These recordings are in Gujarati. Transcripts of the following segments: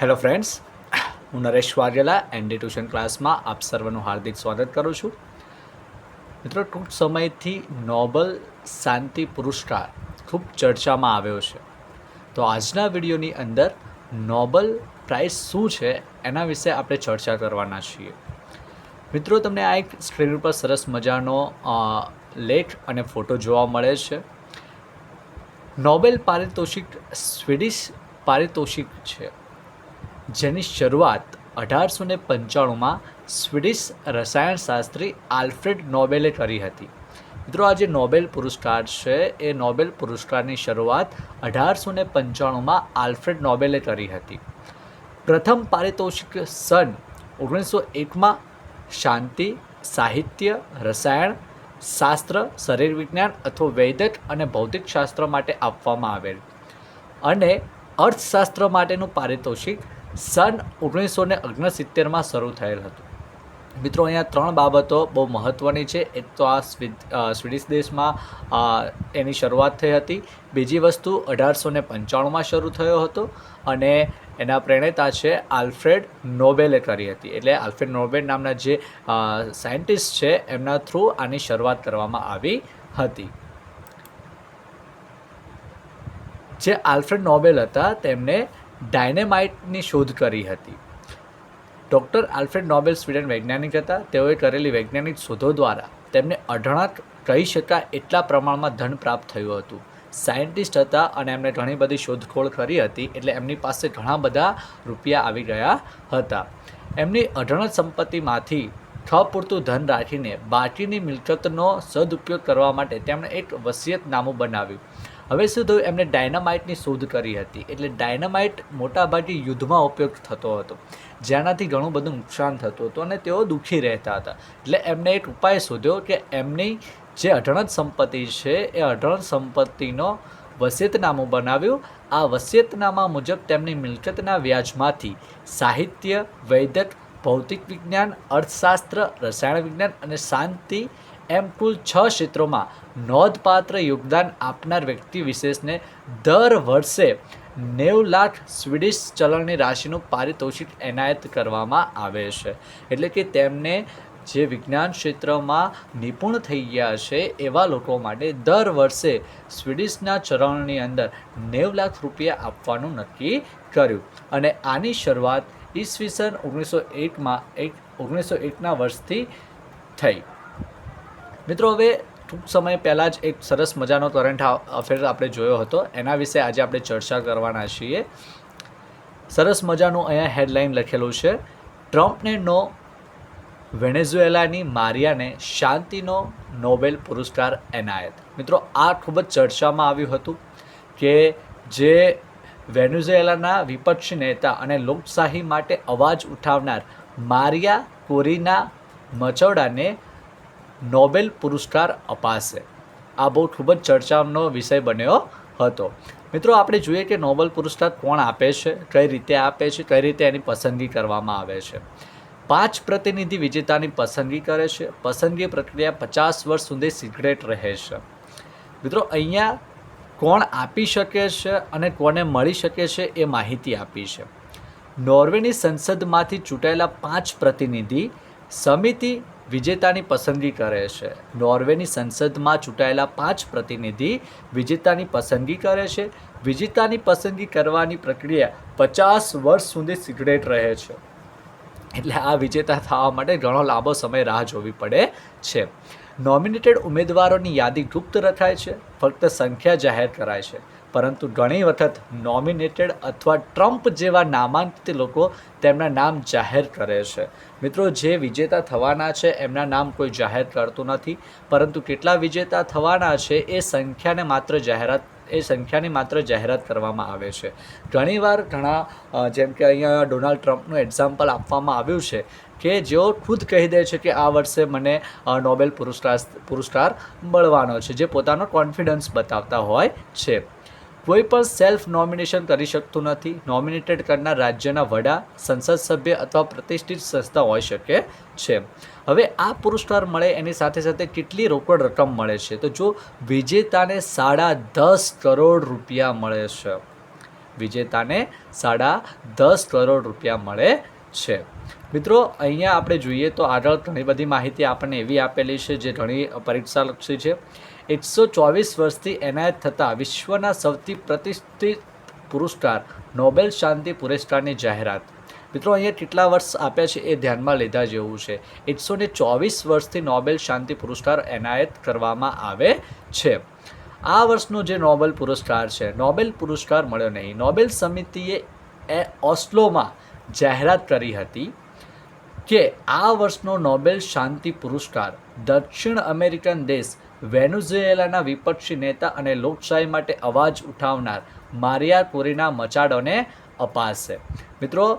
હેલો ફ્રેન્ડ્સ હું નરેશ વાઘેલા એનડી ટ્યુશન ક્લાસમાં આપ સર્વનું હાર્દિક સ્વાગત કરું છું. મિત્રો, ટૂંક સમયથી નોબલ શાંતિ પુરસ્કાર ખૂબ ચર્ચામાં આવ્યો છે. તો આજના વિડીયોની અંદર નોબલ પ્રાઇઝ શું છે એના વિશે આપણે ચર્ચા કરવાના છીએ. મિત્રો, તમને આ એક સ્ક્રીન ઉપર સરસ મજાનો લેખ અને ફોટો જોવા મળે છે. નોબેલ પારિતોષિક સ્વીડિશ પારિતોષિક છે. જેની શરૂઆત અઢારસો ને પંચાણુંમાં સ્વીડિશ રસાયણશાસ્ત્રી આલ્ફ્રેડ નોબેલે કરી હતી. મિત્રો, આ જે નોબેલ પુરસ્કાર છે, એ નોબેલ પુરસ્કારની શરૂઆત અઢારસો ને પંચાણુંમાં આલ્ફ્રેડ નોબેલે કરી હતી. પ્રથમ પારિતોષિક સન ઓગણીસો એકમાં શાંતિ, સાહિત્ય, રસાયણ, શાસ્ત્ર, શરીર વિજ્ઞાન અથવા વૈદક અને ભૌતિક શાસ્ત્ર માટે આપવામાં આવેલ. અને અર્થશાસ્ત્ર માટેનું પારિતોષિક સન ઓગણીસો ને ઓગણસિત્તેરમાં શરૂ થયેલ હતું. મિત્રો, અહીંયા ત્રણ બાબતો બહુ મહત્ત્વની છે. એક તો આ સ્વીડિશ દેશમાં એની શરૂઆત થઈ હતી. બીજી વસ્તુ અઢારસો ને પંચાણુંમાં શરૂ થયો હતો અને એના પ્રેણેતા છે આલ્ફ્રેડ નોબેલે કરી હતી. એટલે આલ્ફ્રેડ નોબેલ નામના જે સાયન્ટિસ્ટ છે, એમના થ્રુ આની શરૂઆત કરવામાં આવી હતી. જે આલ્ફ્રેડ નોબેલ હતા તેમણે ડાયનેમાઇટની શોધ કરી હતી. ડૉક્ટર આલ્ફ્રેડ નોબેલ સ્વીડન વૈજ્ઞાનિક હતા. તેઓએ કરેલી વૈજ્ઞાનિક શોધો દ્વારા તેમને અઢળક કહી શકાય એટલા પ્રમાણમાં ધન પ્રાપ્ત થયું હતું. સાયન્ટિસ્ટ હતા અને એમણે ઘણી બધી શોધખોળ કરી હતી એટલે એમની પાસે ઘણા બધા રૂપિયા આવી ગયા હતા. એમની અઢળક સંપત્તિમાંથી ખ પૂરતું ધન રાખીને બાકીની મિલકતનો સદુપયોગ કરવા માટે તેમણે એક વસિયતનામું બનાવ્યું. હવે શું થયું? એમણે ડાયનામાઇટની શોધ કરી હતી. એટલે ડાયનામાઇટ મોટાભાગે યુદ્ધમાં ઉપયોગ થતો હતો. જેનાથી ઘણું બધું નુકસાન થતું હતું અને તેઓ દુઃખી રહેતા હતા. એટલે એમણે એક ઉપાય શોધ્યો કે એમની જે અઢળક સંપત્તિ છે, એ અઢળક સંપત્તિનો વસિયતનામું બનાવ્યું. આ વસિયતનામા મુજબ તેમની મિલકતના વ્યાજમાંથી સાહિત્ય, વૈદક, ભૌતિક વિજ્ઞાન, અર્થશાસ્ત્ર, રસાયણ વિજ્ઞાન અને શાંતિ એમ કુલ છ ક્ષેત્રોમાં નોંધપાત્ર યોગદાન આપનાર વ્યક્તિ વિશેષને દર વર્ષે નેવ લાખ સ્વીડિશ ચલણની રાશિનું પારિતોષિક એનાયત કરવામાં આવે છે. એટલે કે તેમને જે વિજ્ઞાન ક્ષેત્રમાં નિપુણ થઈ ગયા છે, એવા લોકો માટે દર વર્ષે સ્વીડિશના ચરણની અંદર નેવ લાખ રૂપિયા આપવાનું નક્કી કર્યું. અને આની શરૂઆત ઈસવીસન ઓગણીસો એકમાં એક ઓગણીસો એકના વર્ષથી થઈ. મિત્રો, હવે ટૂંક સમય પહેલાં જ એક સરસ મજાનો કરંટ અફેર આપણે જોયો હતો. એના વિશે આજે આપણે ચર્ચા કરવાના છીએ. સરસ મજાનું અહીંયા હેડલાઇન લખેલું છે. ટ્રમ્પને નો વેનેઝુએલાની મારિયાને શાંતિનો નોબેલ પુરસ્કાર એનાયત. મિત્રો, આ ખૂબ જ ચર્ચામાં આવ્યું હતું કે જે વેનેઝુએલાના વિપક્ષી નેતા અને લોકશાહી માટે અવાજ ઉઠાવનાર મારિયા કોરીના મચોડાને નોબેલ પુરસ્કાર અપાશે. આ બહુ ખૂબ જ ચર્ચાનો વિષય બન્યો હતો. મિત્રો, આપણે જોઈએ કે નોબેલ પુરસ્કાર કોણ આપે છે, કઈ રીતે આપે છે, કઈ રીતે એની પસંદગી કરવામાં આવે છે. પાંચ પ્રતિનિધિ વિજેતાની પસંદગી કરે છે. પસંદગી પ્રક્રિયા પચાસ વર્ષ સુધી સિક્રેટ રહે છે. મિત્રો, અહીંયા કોણ આપી શકે છે અને કોને મળી શકે છે એ માહિતી આપી છે. નોર્વેની સંસદમાંથી ચૂંટાયેલા પાંચ પ્રતિનિધિ સમિતિ વિજેતાની પસંદગી કરે છે. નોર્વેની સંસદમાં ચૂંટાયેલા પાંચ પ્રતિનિધિ વિજેતાની પસંદગી કરે છે. વિજેતાની પસંદગી કરવાની પ્રક્રિયા પચાસ વર્ષ સુધી સિક્રેટ રહે છે. એટલે આ વિજેતા થવા માટે ઘણો લાંબો સમય રાહ જોવી પડે છે. નોમિનેટેડ ઉમેદવારોની યાદી ગુપ્ત રખાય છે. ફક્ત સંખ્યા જાહેર કરાય છે. પરંતુ ઘણી વખત નોમિનેટેડ અથવા ટ્રમ્પ જેવા નામાંકિત લોકો તેમના નામ જાહેર કરે છે. મિત્રો, જે વિજેતા થવાના છે, એમના નામ કોઈ જાહેર કરતું નથી, પરંતુ કેટલા વિજેતા થવાના છે, એ સંખ્યાને માત્ર જાહેરાત, એ સંખ્યાની માત્ર જાહેરાત કરવામાં આવે છે. ઘણીવાર ઘણા જેમ કે અહીંયા ડોનાલ્ડ ટ્રમ્પનું એક્ઝામ્પલ આપવામાં આવ્યું છે કે જેઓ ખુદ કહી દે છે કે આ વર્ષે મને નોબેલ પુરસ્કાર પુરસ્કાર મળવાનો છે, જે પોતાનો કોન્ફિડન્સ બતાવતા હોય છે. કોઈ પણ સેલ્ફ નોમિનેશન કરી શકતું નથી. નોમિનેટેડ કરનાર રાજ્યના વડા, સંસદ સભ્ય અથવા પ્રતિષ્ઠિત સંસ્થા હોઈ શકે છે. હવે આ પુરસ્કાર મળે, એની સાથે સાથે કેટલી રોકડ રકમ મળે છે? તો જો વિજેતાને સાડા દસ કરોડ રૂપિયા મળે છે. વિજેતાને સાડા દસ કરોડ રૂપિયા મળે છે. મિત્રો, અહીંયા આપણે જોઈએ તો આગળ ઘણી બધી માહિતી આપણને એવી આપેલી છે જે ઘણી પરીક્ષાલક્ષી છે. એકસો ચોવીસ વર્ષથી એનાયત થતા વિશ્વના સૌથી પ્રતિષ્ઠિત પુરસ્કાર, નોબેલ શાંતિ પુરસ્કારની જાહેરાત. મિત્રો, અહીંયા કેટલા વર્ષ આપ્યા છે એ ધ્યાનમાં લીધા જેવું છે. એકસો ને ચોવીસ વર્ષથી નોબેલ શાંતિ પુરસ્કાર એનાયત કરવામાં આવે છે. આ વર્ષનો જે નોબેલ પુરસ્કાર છે, નોબેલ પુરસ્કાર મળ્યો નહીં. નોબેલ સમિતિએ એ ઓસ્લોમાં જાહેરાત કરી હતી કે આ વર્ષનો નોબેલ શાંતિ પુરસ્કાર દક્ષિણ અમેરિકન દેશ વેનુઝુએલાના વિપક્ષી નેતા અને લોકશાહી માટે અવાજ ઉઠાવનાર મારિયા કોરીના મચાડોને અપાશે. મિત્રો,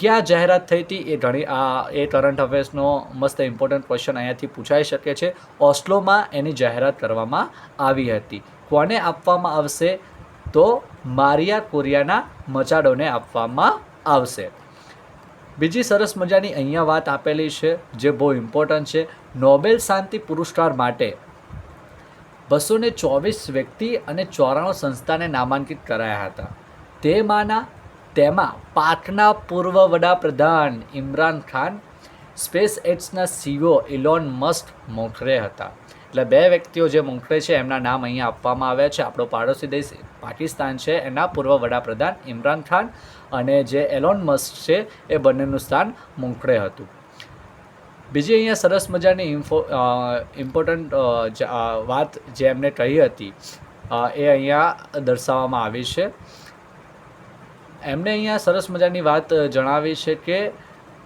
ક્યાં જાહેરાત થઈ હતી એ ઘણી, આ, એ કરંટ અફેર્સનો મસ્ત ઇમ્પોર્ટન્ટ ક્વેશ્ચન અહીંયાથી પૂછાઈ શકે છે. ઓસ્લોમાં એની જાહેરાત કરવામાં આવી હતી. કોને આપવામાં આવશે? તો મારિયા કોરિયાના મચાડોને આપવામાં આવશે. બીજી સરસ મજાની અહીંયા વાત આપેલી છે, જે બહુ ઇમ્પોર્ટન્ટ છે. નોબેલ શાંતિ પુરસ્કાર માટે બસો ને ચોવીસ વ્યક્તિ અને ચોરાણું સંસ્થાને નામાંકિત કરાયા હતા. તેમાંના તેમાં પાકના પૂર્વ વડાપ્રધાન ઇમરાન ખાન, સ્પેસ એક્સના સીઓ ઇલોન મસ્ક મોખરે હતા. એટલે બે વ્યક્તિઓ જે મોખરે છે, એમના નામ અહીંયા આપવામાં આવ્યા છે. આપણો પાડોશી દેશ પાકિસ્તાન છે, એના પૂર્વ વડાપ્રધાન ઇમરાન ખાન અને જે એલોન મસ્ક છે, એ બંનેનું સ્થાન મોખરે હતું. બીજી અહીંયા સરસ મજાની ઇન્ફો ઇમ્પોર્ટન્ટ વાત જે એમને કહી હતી એ અહીંયા દર્શાવવામાં આવી છે. એમને અહીંયા સરસ મજાની વાત જણાવી છે કે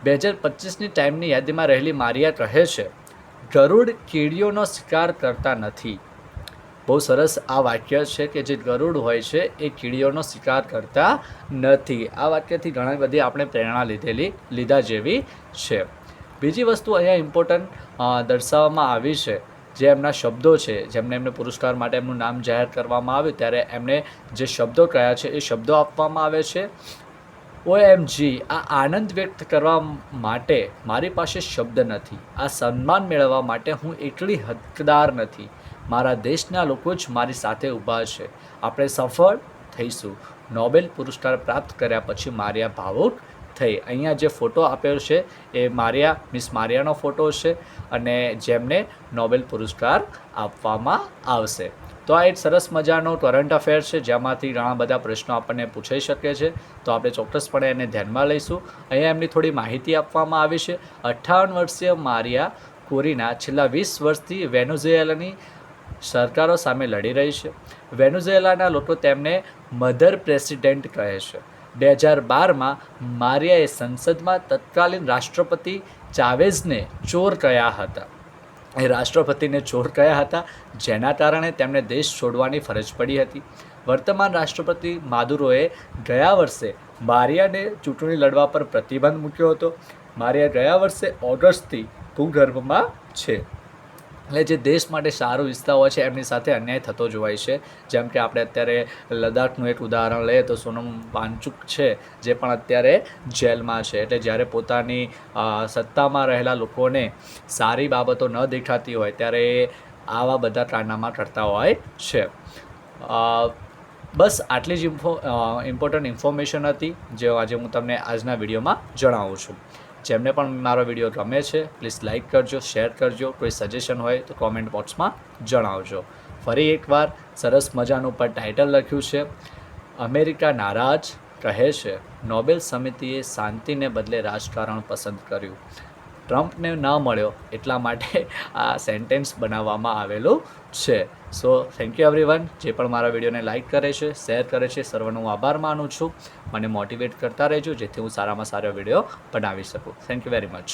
બે હજાર પચીસની ટાઈમની યાદીમાં રહેલી મારિયા કહે છે. ગરુડ કીડીઓનો શિકાર કરતા નથી. બહુ સરસ આ વાક્ય છે કે જે ગરુડ હોય છે, એ કીડીઓનો શિકાર કરતા નથી. આ વાક્યથી ઘણી બધી આપણે પ્રેરણા લીધેલી, લીધા જેવી છે. બીજી વસ્તુ અહીંયા ઇમ્પોર્ટન્ટ દર્શાવવામાં આવી છે જે એમના શબ્દો છે, જેમને એમને પુરસ્કાર માટે એમનું નામ જાહેર કરવામાં આવ્યું, ત્યારે એમને જે શબ્દો કયા છે એ શબ્દો આપવામાં આવે છે. ઓએમજી આ આનંદ વ્યક્ત કરવા માટે મારી પાસે શબ્દ નથી. આ સન્માન મેળવવા માટે હું એટલી હકદાર નથી. મારા દેશના લોકો જ મારી સાથે ઊભા છે. આપણે સફળ થઈશું. નોબેલ પુરસ્કાર પ્રાપ્ત કર્યા પછી મારી આ ભાવુક થઈ. અહીંયા જે ફોટો આપ્યો છે એ મારિયા મિસ મારિયાનો ફોટો છે અને જેમને નોબેલ પુરસ્કાર આપવામાં આવશે. તો આ એક સરસ મજાનો કરંટ અફેર છે, જેમાંથી ઘણા બધા પ્રશ્નો આપણને પૂછાઈ શકે છે. તો આપણે ચોક્કસપણે એને ધ્યાનમાં લઈશું. અહીંયા એમની થોડી માહિતી આપવામાં આવી છે. અઠ્ઠાવન વર્ષીય મારિયા કોરીના છેલ્લા વીસ વર્ષથી વેનુઝેલાની સરકારો સામે લડી રહી છે. વેનુઝેલાના લોકો તેમને મધર પ્રેસિડેન્ટ કહે છે. બે હજાર બારમાં મારિયાએ સંસદમાં તત્કાલીન રાષ્ટ્રપતિ ચાવેઝને ચોર કહ્યા હતા. એ રાષ્ટ્રપતિને ચોર કહ્યા હતા જેના કારણે તેમણે દેશ છોડવાની ફરજ પડી હતી. વર્તમાન રાષ્ટ્રપતિ માદુરોએ ગયા વર્ષે મારિયાને ચૂંટણી લડવા પર પ્રતિબંધ મૂક્યો હતો. મારિયા ગયા વર્ષે ઓગસ્ટથી ભૂગર્ભમાં છે. એટલે જે દેશ માટે સારું ઈચ્છતા હોય છે, એમની સાથે અન્યાય થતો જોવાય છે. જેમ કે આપણે અત્યારે લદ્દાખનું એક ઉદાહરણ લઈએ તો સોનમ વાંચુક છે, જે પણ અત્યારે જેલમાં છે. એટલે જ્યારે પોતાની સત્તામાં રહેલા લોકોને સારી બાબતો ન દેખાતી હોય, ત્યારે આવા બધા કારનામા કરતા હોય છે. બસ આટલી જ ઇન્ફો ઇમ્પોર્ટન્ટ ઇન્ફોર્મેશન હતી, જે આજે હું તમને આજના વિડીયોમાં જણાવું છું. જેમને પણ મારો વીડિયો ગમે છે પ્લીઝ લાઇક કરજો શેર કરજો. કોઈ સજેશન હોય તો કોમેન્ટ બોક્સમાં જણાવજો. ફરી એકવાર સરસ મજાનું પર ટાઇટલ લખ્યું છે, અમેરિકા નારાજ કહે છે. નોબેલ સમિતિએ શાંતિને બદલે રાજકારણ પસંદ કર્યું. ટ્રમ્પને ન મળ્યો એટલા માટે આ સેન્ટેન્સ બનાવવામાં આવેલું છે. સો થેન્ક યુ એવરીવન જે પણ મારા વિડીયોને લાઇક કરે છે શેર કરે છે, સર્વનો હું આભાર માનું છું. મને મોટિવેટ કરતા રહેજો, જેથી હું સારામાં સારો વીડિયો બનાવી શકું. Thank you very much